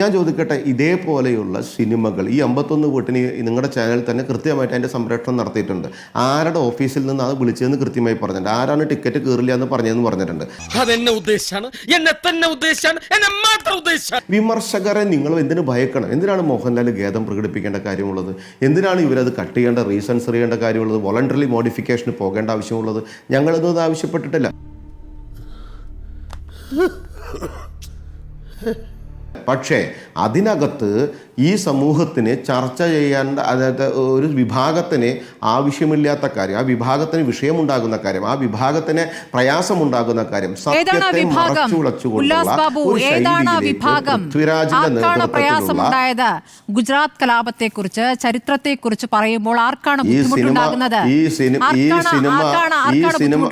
ഞാൻ ചോദിക്കട്ടെ ഇതേപോലെയുള്ള സിനിമകൾ ഈ അമ്പത്തൊന്ന് വീട്ടിന് നിങ്ങളുടെ ചാനൽ തന്നെ കൃത്യമായിട്ട് അതിന്റെ സംരക്ഷണം നടത്തിയിട്ടുണ്ട്. ആരുടെ ഓഫീസിൽ നിന്ന് അത് വിളിച്ചതെന്ന് കൃത്യമായി പറഞ്ഞിട്ടുണ്ട്. ആരാണ് ടിക്കറ്റ് കയറില്ല എന്ന് പറഞ്ഞതെന്ന് പറഞ്ഞിട്ടുണ്ട്. അതെന്നെ എന്നെ തന്നെ ഉദ്ദേശാണ് എന്നെ മാത്രം ഉദ്ദേശാണ് വിമർശകരെ നിങ്ങൾ എന്തിനു ഭയക്കണം? എന്തിനാണ് മോഹൻലാൽ ഖേദം പ്രകടിപ്പിക്കേണ്ട കാര്യമുള്ളത്? എന്തിനാണ് ഇവരത് കട്ട് ചെയ്യേണ്ട റീസൺസ് അറിയേണ്ട കാര്യമുള്ളത്? വോളണ്ടറി മോഡിഫിക്കേഷന് പോകേണ്ട ആവശ്യമുള്ളത്? ഞങ്ങളിതൊന്നും അത് ആവശ്യപ്പെട്ടിട്ടില്ല. പക്ഷേ അതിനകത്ത് ഈ സമൂഹത്തിന് ചർച്ച ചെയ്യേണ്ട അതായത് ഒരു വിഭാഗത്തിന് ആവശ്യമില്ലാത്ത കാര്യം ആ വിഭാഗത്തിന് വിഷയമുണ്ടാകുന്ന കാര്യം ആ വിഭാഗത്തിന് പ്രയാസമുണ്ടാകുന്ന കാര്യം സത്യത്തെ ആർക്കാണ് പ്രയാസമുണ്ടായത്? ഗുജറാത്ത് കലാപത്തെക്കുറിച്ച് ചരിത്രത്തെക്കുറിച്ച് പറയുമ്പോൾ ആർക്കാണ് ഈ സിനിമ- ബുദ്ധിമുട്ടുണ്ടാകുന്നത്? ഈ സിനിമ ഈ സിനിമ- ഈ ആർക്കാണ് സിനിമ-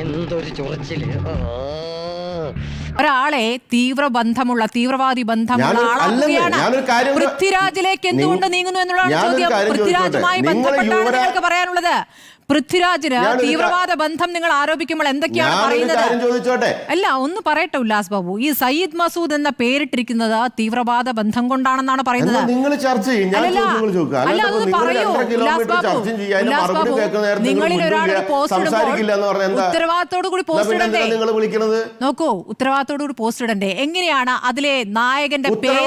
എന്തൊരു ചൊറിച്ചിൽ ഒരാളെ തീവ്ര ബന്ധമുള്ള തീവ്രവാദി ബന്ധമുള്ള കൂടെ- പൃഥ്വിരാജിലേക്ക് എന്തുകൊണ്ട് നീങ്ങുന്നു എന്നുള്ളതാണ് ചോദ്യം? പൃഥ്വിരാജുമായി ബന്ധപ്പെട്ടാണ് നിങ്ങൾക്ക് പറയാനുള്ളത് പൃഥ്വിരാജിന് തീവ്രവാദ ബന്ധം നിങ്ങൾ ആരോപിക്കുമ്പോൾ എന്തൊക്കെയാണ് പറയുന്നത്? അല്ല ഒന്ന് പറയട്ടെ ഉല്ലാസ് ബാബു. ഈ സയ്യിദ് മസൂദ് എന്ന പേരിട്ടിരിക്കുന്നത് തീവ്രവാദ ബന്ധം കൊണ്ടാണെന്നാണ് പറയുന്നത്. അല്ല, അത് അതൊന്ന് പറയൂ, ഉല്ലാസ് ബാബു. ഉല്ലാസ് നിങ്ങളിൽ ഒരാൾ പോസ്റ്റ് ഇടുമ്പോൾ ഉത്തരവാദിത്തോടു കൂടി പോസ്റ്റ് ഇടണ്ടേ? നോക്കൂ ഉത്തരവാദിത്തോടു കൂടി പോസ്റ്റ് ഇടണ്ടേ? എങ്ങനെയാണ് അതിലെ നായകന്റെ പേര്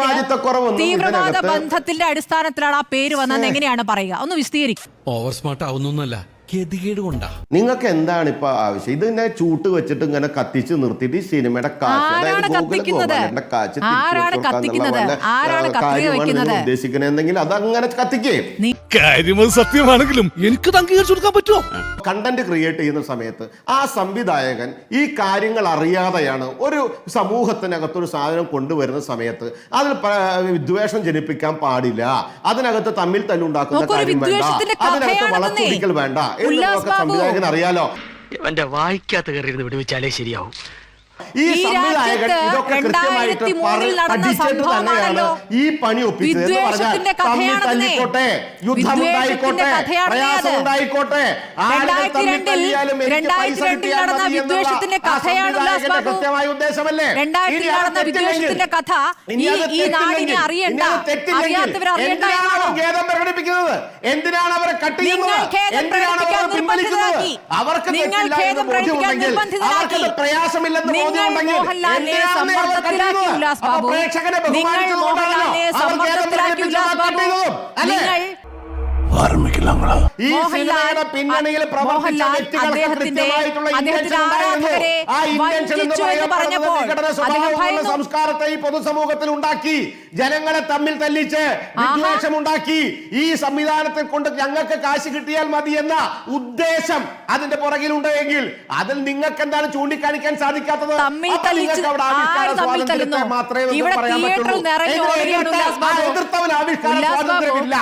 തീവ്രവാദ ബന്ധത്തിന്റെ അടിസ്ഥാനത്തിലാണ് ആ പേര് വന്നത് എങ്ങനെയാണ് പറയുക? ഒന്ന് വിശദീകരിക്കും. ഓവർ സ്മാർട്ട് ഗതികേട് കൊണ്ടാ. നിങ്ങൾക്ക് എന്താണ് ഇപ്പൊ ആവശ്യം? ഇത് ഇങ്ങനെ ചൂട്ട് വെച്ചിട്ട് ഇങ്ങനെ കത്തിച്ച് നിർത്തിയിട്ട് സിനിമയുടെ കാശ് ആരാണ് അതായത് ഗൂഗിൾ കത്തിക്കുന്നത്? ഗോപാലന്റെ കാശ് തിരിച്ചു ആരാണ് കൊടുക്കുക എന്നുള്ള കത്തിക്കുന്നത്? വല്ല, ആരാണ് ആ, കാര്യമാണ് നിങ്ങൾ വെക്കുന്നത്? ഉദ്ദേശിക്കണമെങ്കിൽ അത് അങ്ങനെ കത്തിക്കേ കാര്യം സത്യമാണെങ്കിലും എനിക്ക് അംഗീകരിച്ചു കൊടുക്കാൻ പറ്റുമോ? കണ്ടന്റ് ക്രിയേറ്റ് ചെയ്യുന്ന സമയത്ത് ആ സംവിധായകൻ ഈ കാര്യങ്ങൾ അറിയാതെയാണ് ഒരു സമൂഹത്തിനകത്തൊരു സാധനം കൊണ്ടുവരുന്ന സമയത്ത് അതിൽ പ- വിദ്വേഷം ജനിപ്പിക്കാൻ പാടില്ല. അതിനകത്ത് തമ്മിൽ തല്ലുണ്ടാക്കുന്ന ഉണ്ടാക്കുന്ന ഒരു കാര്യം വേണ്ട. വിദ്വേഷത്തിന്റെ അതിനകത്ത്. വളച്ചൊടിക്കൽ വേണ്ട ബാബു. സംവിധായകൻ അറിയാലോ എന്റെ വായിക്കാത്ത കയറി വിടുവിച്ചാലേ ശരിയാവും ഈ സംവിധായകൻ ഇതൊക്കെ കൃത്യമായിട്ട് 2003 നടന്ന പഠിച്ചിട്ട് തന്നെയാണ് ഈ പണി ഒപ്പിച്ചത്. എന്ന് പറഞ്ഞാൽ തമ്മിൽ. തല്ലിക്കോട്ടെ യുദ്ധം ഉണ്ടായിക്കോട്ടെ പ്രയാസം ഉണ്ടായിക്കോട്ടെ ആളുകൾ തമ്മിൽ തല്ലിയാലും എനിക്ക് പൈസ കിട്ടിയാൽ നടന്ന മതി എന്നുള്ള വിദ്വേഷത്തിന്റെ ആ സംവിധായകന്റെ കൃത്യമായ ഉദ്ദേശമല്ലേ? ഇനി അത് നടന്ന തെറ്റില്ലെങ്കിൽ- കഥ ഇനി ഈ- അത് ഈ തെറ്റില്ലെങ്കിൽ- ഇനി അത് തെറ്റില്ലെങ്കിൽ അറിയാത്തവർ അറിയണ്ട എന്തിനാണ്? അവർ ഖേദം പ്രകടിപ്പിക്കുന്നത്? എന്തിനാണ് അവരെ കട്ട് ചെയ്യുന്നത്? എന്തിനാണ് അവർ പ്രകടിപ്പിക്കാൻ പിൻവലിക്കുന്നത്? അവർക്ക് നിങ്ങൾ തെറ്റില്ല ഖേദം എന്ന് ബോധ്യമുണ്ടെങ്കിൽ അവർക്കത് പ്രയാസമില്ലെന്ന് മോഹൻലാലിനെ എന്തിനാണ് അവരെ കട്ട് സമ്മർദ്ദത്തിലാക്കി ചെയ്യുന്നത്? ഉല്ലാസ് അപ്പോൾ ബാബു പ്രേക്ഷകരെ നിങ്ങൾ ബഹുമാനിച്ചുകൊണ്ടാണല്ലോ മോഹൻലാലിനെ അവർ ഖേദം സമ്മർദ്ദത്തിലാക്കി പ്രകടിപ്പിച്ച് ഉല്ലാസ് കട്ട് ബാബു ചെയ്തതും. അല്ലേ? ഈ സിനിമയുടെ പിന്നണിയിൽ പ്രവർത്തിച്ച മോഹൻലാൽ വ്യക്തികൾക്ക് അദ്ദേഹത്തിന്റെ കൃത്യമായിട്ടുള്ള അദ്ദേഹത്തിന്റെ intention ഉണ്ടായിരുന്നു. ആ intention എന്ന് പറയപ്പെടുന്നത് വിഘടന സ്വഭാവമുള്ള സംസ്കാരത്തെ ഈ പൊതുസമൂഹത്തിൽ ഉണ്ടാക്കി ജനങ്ങളെ തമ്മിൽ തല്ലിച്ച് വിദ്വേഷം ഉണ്ടാക്കി. ഈ സംവിധാനത്തെ കൊണ്ട് ഞങ്ങൾക്ക് കാശ് കിട്ടിയാൽ മതി എന്ന ഉദ്ദേശം അതിന്റെ പുറകിലുണ്ട് എങ്കിൽ അതിൽ നിങ്ങൾക്ക് എന്താണ് ചൂണ്ടിക്കാണിക്കാൻ സാധിക്കാത്തത്? ആവിഷ്കാര മാത്രമേ സ്വാതന്ത്ര്യമില്ല.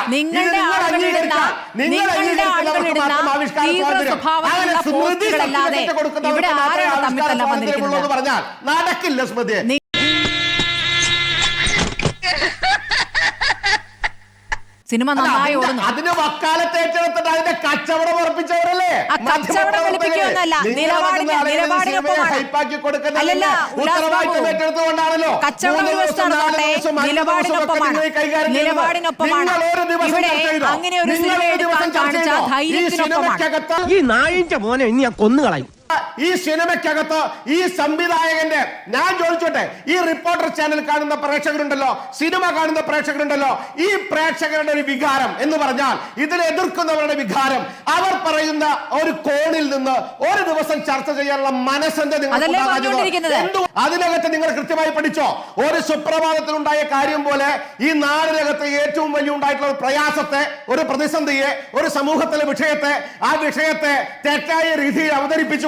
തീവ്ര സ്വഭാവമുള്ള പോസ്റ്റുകളല്ലാതെ ഇവിടെ ആരാണ് തമ്മിൽ വന്നിരിക്കുന്നത് പറഞ്ഞാൽ നടക്കില്ല സ്മൃതി സിനിമ നന്നായി അതിന്റെ- ഓടുന്നു. അതിന് വക്കാലത്ത് ഏറ്റെടുത്തിട്ട് അതിന്റെ കച്ചവടം ഉറപ്പിച്ചവരല്ലേ? കച്ചവടം വെളുപ്പിക്കുകയൊന്നുമല്ല. നിലപാടിന് നിലപാടിനൊപ്പമാണ്. അല്ലല്ല, കച്ചവടം ഒരു നിലപാടിനൊപ്പമാണ്. നിലപാടിനൊപ്പമാണ്. ഇവിടെ അങ്ങനെ ഒരു സിനിമ എടുക്കാൻ കാണിച്ച ധൈര്യത്തിനൊപ്പമാണ്. ഈ നായിന്റെ മോനെ ഇനി ഞാൻ കൊന്നുകളയും. ഈ സിനിമയ്ക്കകത്ത് ഈ സംവിധായകന്റെ ഞാൻ ചോദിച്ചോട്ടെ ഈ റിപ്പോർട്ടർ ചാനൽ കാണുന്ന പ്രേക്ഷകരുണ്ടല്ലോ സിനിമ കാണുന്ന പ്രേക്ഷകരുണ്ടല്ലോ ഈ പ്രേക്ഷകരുടെ ഒരു വികാരം എന്ന് പറഞ്ഞാൽ ഇതിനെ എതിർക്കുന്നവരുടെ വികാരം. അവർ പറയുന്ന ഒരു കോണിൽ നിന്ന് ഒരു ദിവസം ചർച്ച ചെയ്യാനുള്ള മനസ്സെന്താ നിങ്ങൾക്ക്. എന്തു- അതിനകത്ത് നിങ്ങൾ കൃത്യമായി പഠിച്ചോ? ഒരു സുപ്രഭാതത്തിൽ ഉണ്ടായ കാര്യം പോലെ ഈ നാടിനകത്ത് ഏറ്റവും വലിയ ഉണ്ടായിട്ടുള്ള ഒരു പ്രയാസത്തെ ഒരു പ്രതിസന്ധിയെ ഒരു സമൂഹത്തിലെ വിഷയത്തെ ആ വിഷയത്തെ തെറ്റായ രീതിയിൽ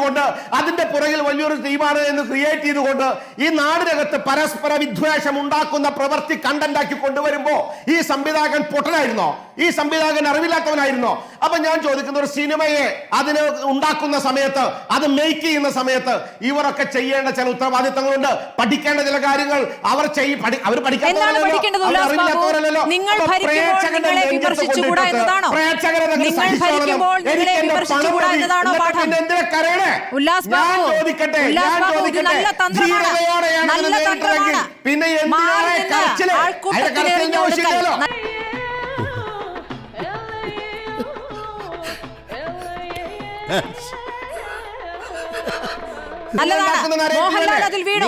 അവതരിപ്പിച്ചുകൊണ്ട് അതിന്റെ പുറകിൽ വലിയൊരു ടീമാണ് എന്ന് ക്രിയേറ്റ് ചെയ്തുകൊണ്ട് ഈ നാടിനകത്ത് പരസ്പര വിദ്വേഷം ഉണ്ടാക്കുന്ന പ്രവൃത്തി കണ്ടന്റ് ആക്കി കൊണ്ടുവരുമ്പോ ഈ സംവിധായകൻ പൊട്ടനായിരുന്നോ? ഈ സംവിധായകൻ അറിവില്ലാത്തവനായിരുന്നോ? അപ്പൊ ഞാൻ ചോദിക്കുന്ന ഒരു സിനിമയെ അതിന് ഉണ്ടാക്കുന്ന സമയത്ത് അത് മേക്ക് ചെയ്യുന്ന സമയത്ത് ഇവരൊക്കെ ചെയ്യേണ്ട ചില ഉത്തരവാദിത്തങ്ങളുണ്ട്. പഠിക്കേണ്ട ചില കാര്യങ്ങൾ അവർ ചെയ്യ അവർ എന്താണ് പഠിക്കേണ്ടത് ഉല്ലാസ് ഉല്ലാസ് ബാബു ചോദിക്കട്ടെ ഉല്ലാസ് ഞാൻ ബാബു ഇത് ചോദിക്കട്ടെ. നല്ല തന്ത്രമാണ്. നല്ല തന്ത്രമാണ്. പിന്നെ മാറി നിന്ന് ആൾക്കൂട്ടത്തിൽ എറിഞ്ഞു കൊടുക്കൽ ആവശ്യമില്ലല്ലോ. നല്ലതാണ് മോഹൻലാൽ അതിൽ വീണു.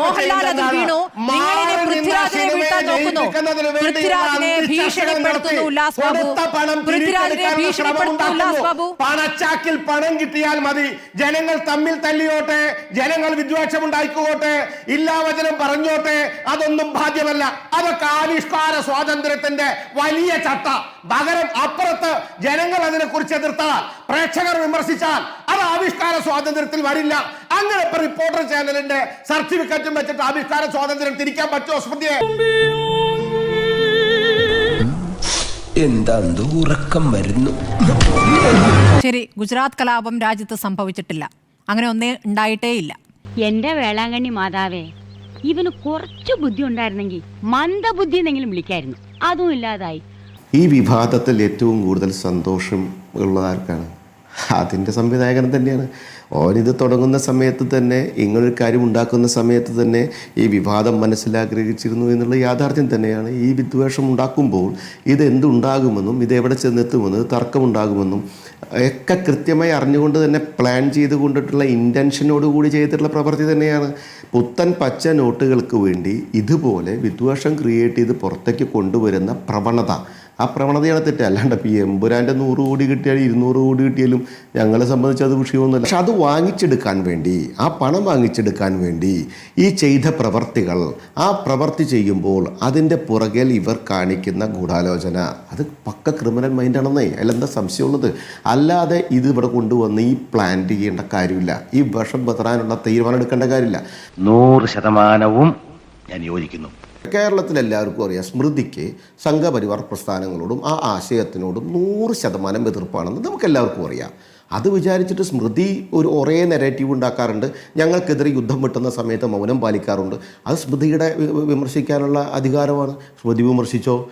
മോഹൻലാൽ അതിൽ വീണു. നിങ്ങളിനി മാറി നിന്ന് പൃഥ്വിരാജിനെ വീഴ്ത്താൻ നോക്കുന്നു. ജയിപ്പിക്കുന്നതിന് വേണ്ടി പൃഥ്വിരാജിനെ ഭീഷണിപ്പെടുത്തുന്നു ഉല്ലാസ് ബാബു. കൊടുത്ത പണം പൃഥ്വിരാജിനെ ഭീഷണിപ്പെടുത്തുന്നു ഉല്ലാസ് ബാബു. പണച്ചാക്കിൽ പണം കിട്ടിയാൽ മതി. ജനങ്ങൾ തമ്മിൽ തല്ലിയോട്ടെ. ജനങ്ങൾ വിദ്വേഷം ഉണ്ടായിക്കോട്ടെ ഇല്ലാവചനം പറഞ്ഞോട്ടെ. അതൊന്നും ഭാഗ്യമല്ല. അതൊക്കെ ആവിഷ്കാര സ്വാതന്ത്ര്യത്തിന്റെ വലിയ ചട്ട. പകരം അപ്പുറത്ത് ജനങ്ങൾ അതിനെ കുറിച്ച് എതിർത്താൽ പ്രേക്ഷകർ വിമർശിച്ചാൽ ആവിഷ്കാര സ്വാതന്ത്ര്യത്തിൽ വരില്ല. അങ്ങനെ ഇപ്പൊ റിപ്പോർട്ടർ ചാനലിന്റെ സർട്ടിഫിക്കറ്റും വെച്ചിട്ട് ആവിഷ്കാര സ്വാതന്ത്ര്യം തിരിക്കാൻ പറ്റുമോ സ്മൃതിയെ? എന്താ ഉറക്കം വരുന്നു. ശരി ഗുജറാത്ത് കലാപം രാജ്യത്ത് സംഭവിച്ചിട്ടില്ല. അങ്ങനെ ഒന്നേ ഉണ്ടായിട്ടേ ഇല്ല എന്റെ വേളാങ്കണ്ണി മാതാവേ ഇവന് കുറച്ച് ബുദ്ധി ഉണ്ടായിരുന്നെങ്കിൽ മന്ദബുദ്ധി എന്നെങ്കിലും വിളിക്കായിരുന്നു. അതും ഇല്ലാതായി. ഈ വിവാദത്തിൽ ഏറ്റവും കൂടുതൽ സന്തോഷം ഉള്ളത് ആർക്കാണ്? അതിന്റെ സംവിധായകൻ തന്നെയാണ്. ഓനിത് തുടങ്ങുന്ന സമയത്ത് തന്നെ ഇങ്ങനൊരു കാര്യം ഉണ്ടാക്കുന്ന സമയത്ത് തന്നെ ഈ വിവാദം മനസ്സിലാഗ്രഹിച്ചിരുന്നു എന്നുള്ള യാഥാർത്ഥ്യം തന്നെയാണ്. ഈ വിദ്വേഷം ഉണ്ടാക്കുമ്പോൾ ഇത് എന്തുണ്ടാകുമെന്നും ഇത് എവിടെ ചെന്നെത്തുമെന്നും തർക്കമുണ്ടാകുമെന്നും ഒക്കെ കൃത്യമായി അറിഞ്ഞുകൊണ്ട് തന്നെ പ്ലാൻ ചെയ്ത് കൊണ്ടിട്ടുള്ള ഇന്റൻഷനോട് കൂടി ചെയ്തിട്ടുള്ള പ്രവൃത്തി തന്നെയാണ്. പുത്തൻ പച്ച നോട്ടുകൾക്ക് വേണ്ടി ഇതുപോലെ വിദ്വേഷം ക്രിയേറ്റ് ചെയ്ത് പുറത്തേക്ക് കൊണ്ടുവരുന്ന പ്രവണത. ആ പ്രവണതയാണ് തെറ്റ്. അല്ലാണ്ട് ഈ എമ്പുരാന്റെ നൂറ് കോടി കിട്ടിയാലും ഇരുന്നൂറ് കോടി കിട്ടിയാലും ഞങ്ങളെ സംബന്ധിച്ച് അത് വിഷയമൊന്നുമില്ല. പക്ഷെ അത് വാങ്ങിച്ചെടുക്കാൻ വേണ്ടി ആ പണം വാങ്ങിച്ചെടുക്കാൻ വേണ്ടി ഈ ചെയ്ത പ്രവർത്തികൾ ആ പ്രവർത്തി ചെയ്യുമ്പോൾ അതിന്റെ പുറകിൽ ഇവർ കാണിക്കുന്ന ഗൂഢാലോചന. അത് പക്ക ക്രിമിനൽ മൈൻഡാണെന്നേ. അതിലെന്താ സംശയമുള്ളത്? അല്ലാതെ ഇത് ഇവിടെ കൊണ്ടുവന്ന് ഈ പ്ലാൻ ചെയ്യേണ്ട കാര്യമില്ല. ഈ വിഷം ബെതറാനുള്ള തീരുമാനം എടുക്കേണ്ട കാര്യമില്ല. നൂറ് ശതമാനവും ഞാൻ യോജിക്കുന്നു. കേരളത്തിൽ എല്ലാവർക്കും അറിയാം സ്മൃതിക്ക് സംഘപരിവാർ പ്രസ്ഥാനങ്ങളോടും ആ ആശയത്തിനോടും നൂറ് ശതമാനം എതിർപ്പാണെന്ന് നമുക്കെല്ലാവർക്കും അറിയാം. അത് വിചാരിച്ചിട്ട് സ്മൃതി ഒരു ഒരേ നെറേറ്റീവ് ഉണ്ടാക്കാറുണ്ട്. ഞങ്ങൾക്കെതിരെ യുദ്ധം വെട്ടുന്ന സമയത്ത് മൗനം പാലിക്കാറുണ്ട്. അത് സ്മൃതിയുടെ വിമർശിക്കാനുള്ള അധികാരമാണ്. സ്മൃതി വിമർശിച്ചോ?